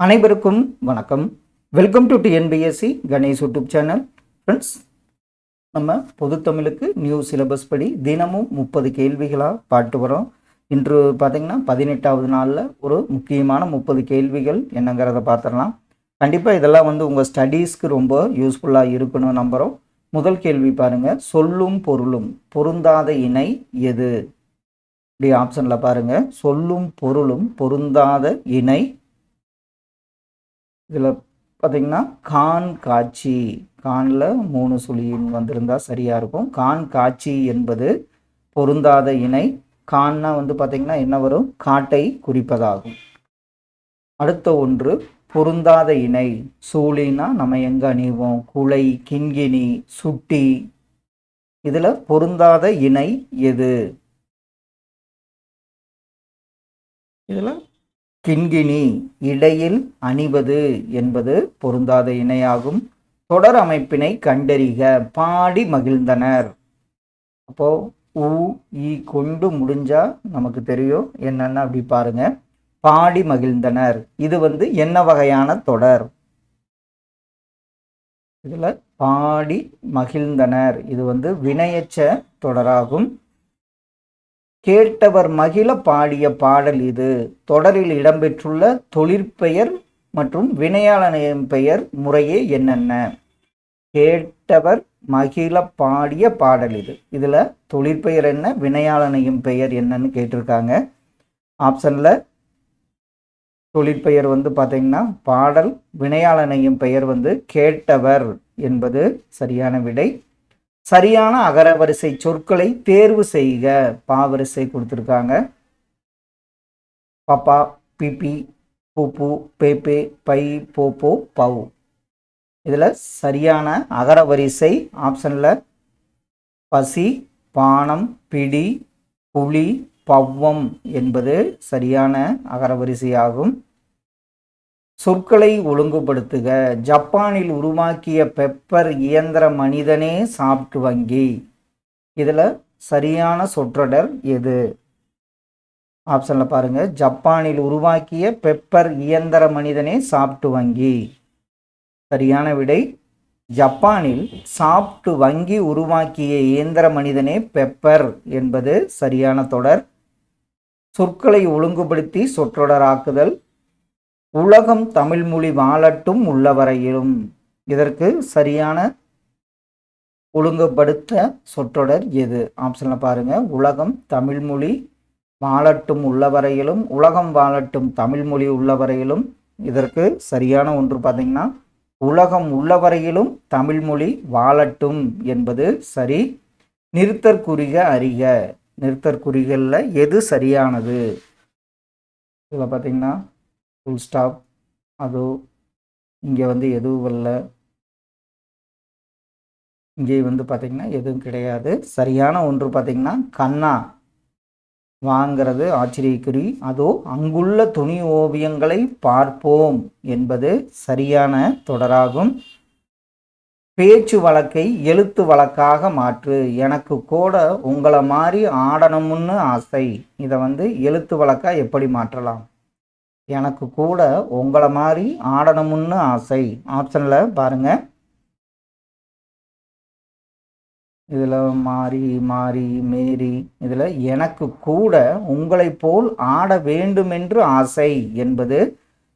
அனைவருக்கும் வணக்கம். Welcome to TNPSC Ganesh YouTube channel friends நம்ம பொதுத்தமிழுக்கு நியூ சிலபஸ் படி தினமும் முப்பது கேள்விகளாக பாட்டு வரோம். இன்று பார்த்திங்கன்னா பதினெட்டாவது நாளில் ஒரு முக்கியமான முப்பது கேள்விகள் என்னங்கிறத பார்த்துடலாம் கண்டிப்பாக இதெல்லாம் வந்து உங்கள் ஸ்டடீஸ்க்கு ரொம்ப யூஸ்ஃபுல்லாக இருக்கணும் நம்புகிறோம் முதல் கேள்வி பாருங்கள் சொல்லும் பொருளும் பொருந்தாத இணை எது? இப்படி ஆப்ஷனில் பாருங்கள் சொல்லும் பொருளும் பொருந்தாத இணை இதில் பார்த்திங்கன்னா கான் காட்சி. கானில் மூணு சுழியின் வந்திருந்தா சரியாக இருக்கும். கான் காட்சி என்பது பொருந்தாத இணை. கான்னா வந்து பார்த்திங்கன்னா என்ன வரும்? காட்டை குறிப்பதாகும். அடுத்த ஒன்று பொருந்தாத இணை. சூழினா நம்ம எங்கே அணிவோம்? குலை கிண்கிணி சுட்டி. இதில் பொருந்தாத இணை எது? இதில் கிண்கிணி இடையில் அணிவது என்பது பொருந்தாத இணையாகும். தொடர் அமைப்பினை கண்டறிக பாடி மகிழ்ந்தனர். அப்போ உ ஈ கொண்டு முடிஞ்சா நமக்கு தெரியும் என்னென்ன அப்படி பாருங்க. பாடி மகிழ்ந்தனர். இது வந்து என்ன வகையான தொடர்? இதில் பாடி மகிழ்ந்தனர். இது வந்து வினையச்ச தொடராகும். கேட்டவர் மகிழ பாடிய பாடல் இது. தொடரில் இடம்பெற்றுள்ள தொழிற்பெயர் மற்றும் வினையாளனின் பெயர் முறையே என்னென்ன? கேட்டவர் மகிழ பாடிய பாடல் இது. இதில் தொழிற்பெயர் என்ன வினையாளனையும் பெயர் என்னன்னு கேட்டிருக்காங்க. ஆப்ஷனில் தொழிற்பெயர் வந்து பார்த்தீங்கன்னா பாடல் வினையாளனையும் பெயர் வந்து கேட்டவர் என்பது சரியான விடை. சரியான அகரவரிசை சொற்களை தேர்வு செய்க. பாவரிசை கொடுத்துருக்காங்க. பாப்பா பிபி பூப்பு பேப்பே பை போப்போ பவு. இதில் சரியான அகரவரிசை ஆப்ஷனில் பசி பானம் பிடி புலி பவ்வம் என்பது சரியான அகரவரிசையாகும். சொற்களை ஒழுங்குபடுத்துக. ஜப்பானில் உருவாக்கிய பெப்பர் இயந்திர மனிதனே சாப்பிட்டு வங்கி. இதில் சரியான சொற்றொடர் எது? ஆப்ஷனில் பாருங்க. ஜப்பானில் உருவாக்கிய பெப்பர் இயந்திர மனிதனே சாப்பிட்டு வங்கி. சரியான விடை. ஜப்பானில் சாப்பிட்டு வங்கி உருவாக்கிய இயந்திர மனிதனே பெப்பர் என்பது சரியான தொடர். சொற்களை ஒழுங்குபடுத்தி சொற்றொடராக்குதல். உலகம் தமிழ் மொழி வாழட்டும் உள்ளவரையிலும். இதற்கு சரியான ஒழுங்குபடுத்த சொற்றொடர் எது? ஆப்ஷனில் பாருங்கள் உலகம் தமிழ் மொழி வாழட்டும் உள்ளவரையிலும் உலகம் வாழட்டும் தமிழ் மொழி உள்ளவரையிலும். இதற்கு சரியான ஒன்று பார்த்தீங்கன்னா உலகம் உள்ளவரையிலும் தமிழ் மொழி வாழட்டும் என்பது சரி. நிறுத்தற்குறிக அறிக. நிறுத்தற்குறிகளில் எது சரியானது? இதில் பார்த்தீங்கன்னா ஃபுல் ஸ்டாப் அதோ இங்கே வந்து எதுவும் இல்லை இங்கே வந்து பார்த்திங்கன்னா எதுவும் கிடையாது. சரியான ஒன்று பார்த்திங்கன்னா கண்ணா வாங்கிறது ஆச்சரியக்குறி. அதோ அங்குள்ள துணி ஓவியங்களை பார்ப்போம் என்பது சரியான தொடராகும். பேச்சு வழக்கை எழுத்து வழக்காக மாற்று. எனக்கு கூட உங்களை மாதிரி ஆடணும்னு ஆசை. இதை வந்து எழுத்து வழக்காக எப்படி மாற்றலாம்? எனக்கு கூட உங்களை மாதிரி ஆடணும்னு ஆசை. ஆப்ஷனில் பாருங்கள் இதில் மாறி மாறி மேரி இதில் எனக்கு கூட உங்களைப் போல் ஆட வேண்டுமென்று ஆசை என்பது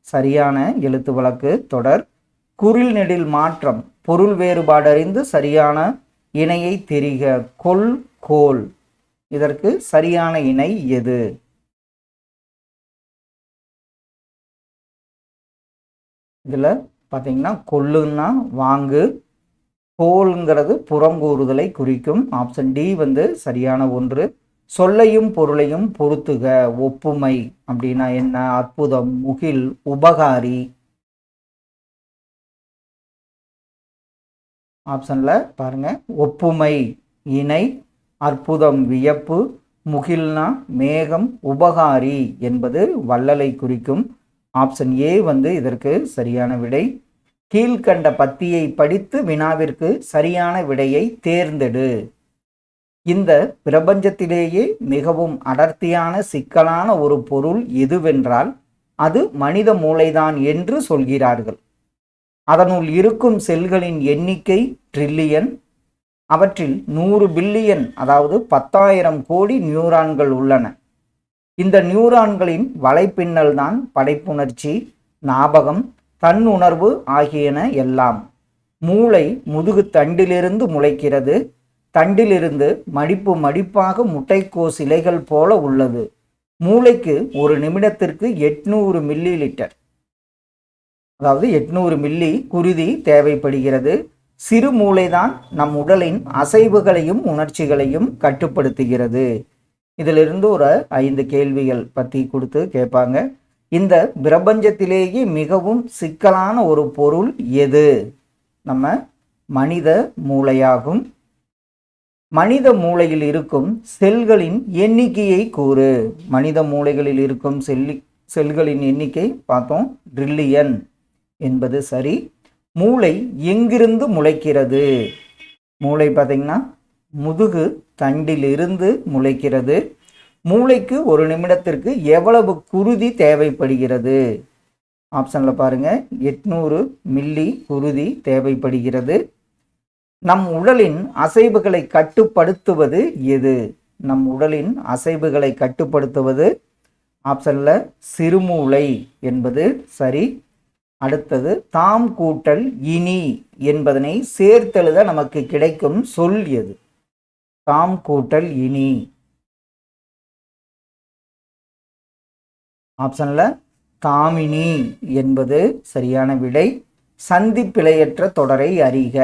சரியான எழுத்து வழக்கு. தொடர். குரில் நெடில் மாற்றம். பொருள் வேறுபாடு அறிந்து சரியான இணையை தெரிக. கொல் கோல். இதற்கு சரியான இணை எது? இதில் பார்த்தீங்கன்னா கொல்லுன்னா வாங்கு கோல்ங்கிறது புறங்கூறுதலை குறிக்கும். ஆப்ஷன் டி வந்து சரியான ஒன்று. சொல்லையும் பொருளையும் பொருத்துக ஒப்புமை அப்படின்னா என்ன? அற்புதம் முகில் உபகாரி. ஆப்ஷனில் பாருங்க. ஒப்புமை இணை அற்புதம் வியப்பு முகில்னா மேகம் உபகாரி என்பது வள்ளலை குறிக்கும். ஆப்ஷன் ஏ வந்து இதற்கு சரியான விடை. கீழ்கண்ட பத்தியை படித்து வினாவிற்கு சரியான விடையை தேர்ந்தெடு. இந்த பிரபஞ்சத்திலேயே மிகவும் அடர்த்தியான சிக்கலான ஒரு பொருள் எதுவென்றால் அது மனித மூளைதான் என்று சொல்கிறார்கள். அதனுள் இருக்கும் செல்களின் எண்ணிக்கை ட்ரில்லியன் அவற்றில் நூறு பில்லியன் அதாவது பத்தாயிரம் கோடி நியூரான்கள் உள்ளன. இந்த நியூரான்களின் வலைப்பின்னல் தான் படைப்புணர்ச்சி ஞாபகம் தன்னுணர்வு ஆகியன எல்லாம். மூளை முதுகு தண்டிலிருந்து முளைக்கிறது. தண்டிலிருந்து மடிப்பு மடிப்பாக முட்டைக்கோஸ் இலைகள் போல உள்ளது. மூளைக்கு ஒரு நிமிடத்திற்கு எட்நூறு மில்லி லிட்டர் அதாவது எட்நூறு மில்லி குருதி தேவைப்படுகிறது. சிறு மூளைதான் நம் உடலின் அசைவுகளையும் உணர்ச்சிகளையும் கட்டுப்படுத்துகிறது. இதிலிருந்து ஒரு ஐந்து கேள்விகள் பற்றி கொடுத்து கேட்பாங்க. இந்த பிரபஞ்சத்திலேயே மிகவும் சிக்கலான ஒரு பொருள் எது? நம்ம மனித மூளையாகும். மனித மூளையில் இருக்கும் செல்களின் எண்ணிக்கையை கூறு. மனித மூளைகளில் இருக்கும் செல்லி செல்களின் எண்ணிக்கை பார்த்தோம். ட்ரில்லியன் என்பது சரி. மூளை எங்கிருந்து முளைக்கிறது? மூளை பார்த்திங்கன்னா முதுகு தண்டிலிருந்து முளைக்கிறது. மூளைக்கு ஒரு நிமிடத்திற்கு எவ்வளவு குருதி தேவைப்படுகிறது? ஆப்ஷனில் பாருங்கள் எட்நூறு மில்லி குருதி தேவைப்படுகிறது. நம் உடலின் அசைவுகளை கட்டுப்படுத்துவது எது? நம் உடலின் அசைவுகளை கட்டுப்படுத்துவது ஆப்ஷனில் சிறுமூளை என்பது சரி. அடுத்தது தாம் கூட்டல் இனி என்பதனை சேர்த்தெழுத நமக்கு கிடைக்கும் சொல் எது? தாம் கூட்டல் இனி. ஆப்ஷனில் தாமினி என்பது சரியான விடை. சந்தி பிழையற்ற தொடரை அறிக.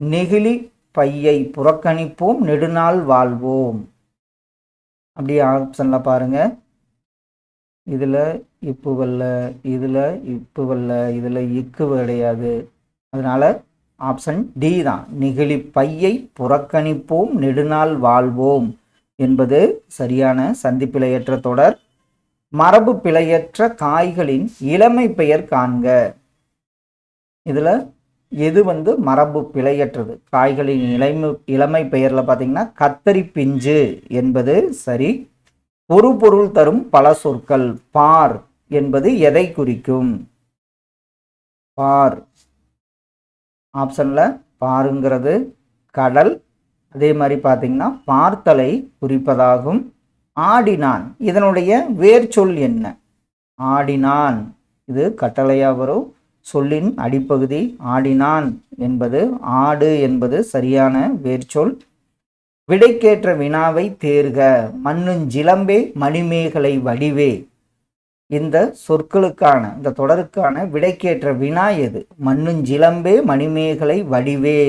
நெகிழி பையை புறக்கணிப்போம் நெடுநாள் வாழ்வோம். அப்படி ஆப்ஷனில் பாருங்க. இதில் இப்பு வல்ல இதில் இப்பு வல்ல இதில் இக்கு கிடையாது. அதனால் ஆப்ஷன் டி தான். நெகிழி பையை புறக்கணிப்போம் நெடுநாள் வாழ்வோம் என்பது சரியான சந்திப்பிழையற்ற தொடர். மரபு பிழையற்ற காய்களின் இளமை பெயர் காண்க. இதில் எது வந்து மரபு பிழையற்றது? காய்களின் இளமை இளமை பெயரில் பார்த்தீங்கன்னா கத்தரி பிஞ்சு என்பது சரி. ஒரு பொருள் தரும் பல சொற்கள். பார் என்பது எதை குறிக்கும்? பார். ஆப்ஷனில் பாருங்கிறது கடல். அதே மாதிரி பார்த்தீங்கன்னா பார்த்தலை குறிப்பதாகும். ஆடினான். இதனுடைய வேர்ச்சொல் என்ன? ஆடினான். இது கட்டளையாக வரும். சொல்லின் அடிப்பகுதி ஆடினான் என்பது ஆடு என்பது சரியான வேர்ச்சொல் விடைக்கேற்ற வினாவை தேர்க. மண்ணுஞ்சிலம்பே மணிமேகலை வடிவே. இந்த சொற்களுக்கான இந்த தொடருக்கான விடைக்கேற்ற வினா எது? மண்ணுஞ்சிலம்பே மணிமேகலை வடிவே.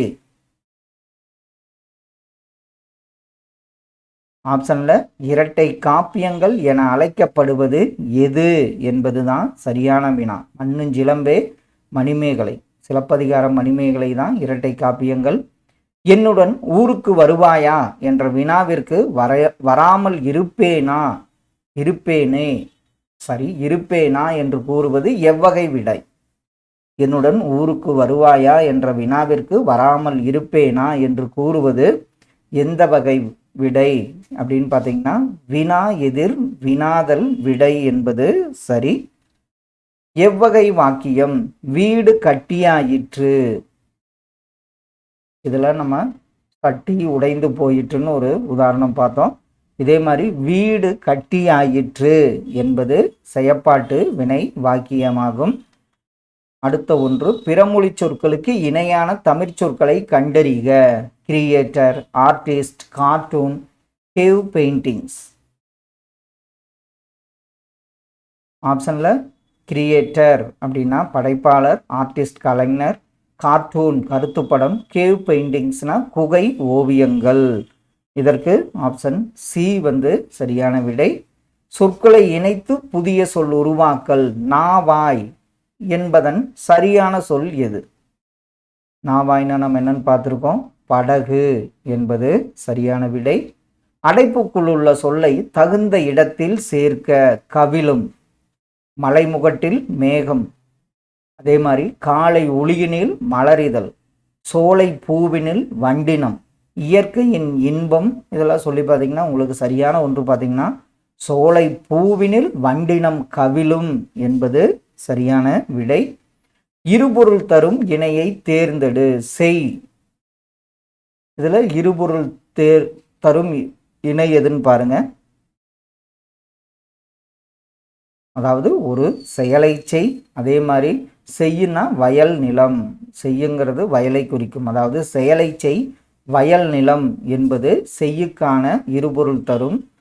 ஆப்ஷனில் இரட்டை காப்பியங்கள் என அழைக்கப்படுவது எது என்பதுதான் சரியான வினா. மண்ணுஞ்சிலம்பே மணிமேகலை. சிலப்பதிகாரம் மணிமேகலை தான் இரட்டை காப்பியங்கள். என்னுடன் ஊருக்கு வருவாயா? என்ற வினாவிற்கு வர வராமல் இருப்பேனா? இருப்பேனே. சரி இருப்பேனா என்று கூறுவது எவ்வகை விடை? என்னுடன் ஊருக்கு வருவாயா என்ற வினாவிற்கு வராமல் இருப்பேனா என்று கூறுவது எந்த வகை விடை? அப்படின்னு பார்த்தீங்கன்னா வினா எதிர் வினாதல் விடை என்பது சரி. எவ்வகை வாக்கியம்? வீடு கட்டியாயிற்று. இதில் நம்ம கட்டி உடைந்து போயிற்றுன்னு ஒரு உதாரணம் பார்த்தோம். இதே மாதிரி வீடு கட்டியாயிற்று என்பது செயப்பாட்டு வினை வாக்கியமாகும். அடுத்த ஒன்று பிறமொழி சொற்களுக்கு இணையான தமிழ் சொற்களை கண்டறிக. Creator artist cartoon cave paintings ஆப்ஷனில் கிரியேட்டர் அப்படின்னா படைப்பாளர் ஆர்டிஸ்ட் கலைஞர் கார்ட்டூன் கருத்துப்படம் கேவ் பெயிண்டிங்ஸ்னால் குகை ஓவியங்கள். இதற்கு ஆப்ஷன் சி வந்து சரியான விடை. சொற்களை இணைத்து புதிய சொல் உருவாக்கல் நாவாய் என்பதன் சரியான சொல் எது? நாவாய்னா நம்ம என்னன்னு பார்த்துருக்கோம். படகு என்பது சரியான விடை. அடைப்புக்குள் உள்ள சொல்லை தகுந்த இடத்தில் சேர்க்க கவிழும் மலைமுகட்டில் மேகம் அதே மாதிரி காலை ஒளியினில் மலரிதல் சோலை பூவினில் வண்டினம் இயற்கையின் இன்பம் இதெல்லாம் சொல்லி பார்த்தீங்கன்னா உங்களுக்கு சரியான ஒன்று பார்த்தீங்கன்னா சோலை பூவினில் வண்டினம் கவிழும் என்பது சரியான விடை. இருபொருள் தரும் இணையை தேர்ந்தெடு செய். இதில் இருபொருள் தேர் தரும் இணை எதுன்னு பாருங்க. அதாவது ஒரு செயலை செய். அதே மாதிரி செய்யுன்னா வயல் நிலம். செய்யுங்கிறது வயலை குறிக்கும். அதாவது செயலை செய். வயல் நிலம் என்பது செய்யுக்கான இருபொருள் தரும்.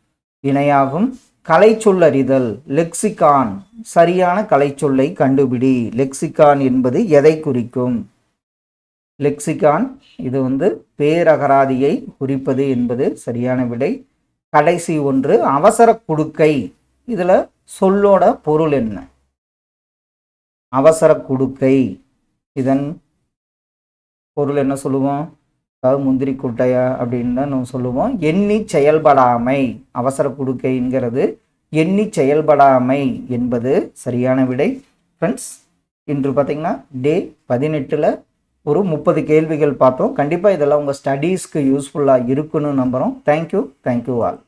இணையாகும் கலைச்சொல்லறிதல் லெக்சிகான். சரியான கலைச்சொல்லை கண்டுபிடி. லெக்சிகான் என்பது எதை குறிக்கும்? லெக்சிகான் இது வந்து பேரகராதியை குறிப்பது என்பது சரியான விடை. கடைசி ஒன்று அவசர குடுக்கை. இதில் சொல்லோட பொருள் என்ன? அவசர குடுக்கை. இதன் பொருள் என்ன சொல்லுவோம்? அதாவது முந்திரி குட்டையா அப்படின்னு தான் நம்ம சொல்லுவோம். எண்ணி செயல்படாமை அவசர குடுக்கைங்கிறது எண்ணி செயல்படாமை என்பது சரியான விடை. ஃப்ரெண்ட்ஸ் இன்று பார்த்திங்கன்னா டே பதினெட்டில் ஒரு முப்பது கேள்விகள் பார்த்தோம். கண்டிப்பாக இதெல்லாம் உங்கள் ஸ்டடீஸ்க்கு யூஸ்ஃபுல்லாக இருக்குன்னு நம்புகிறோம் தேங்க்யூ தேங்க்யூ ஆல்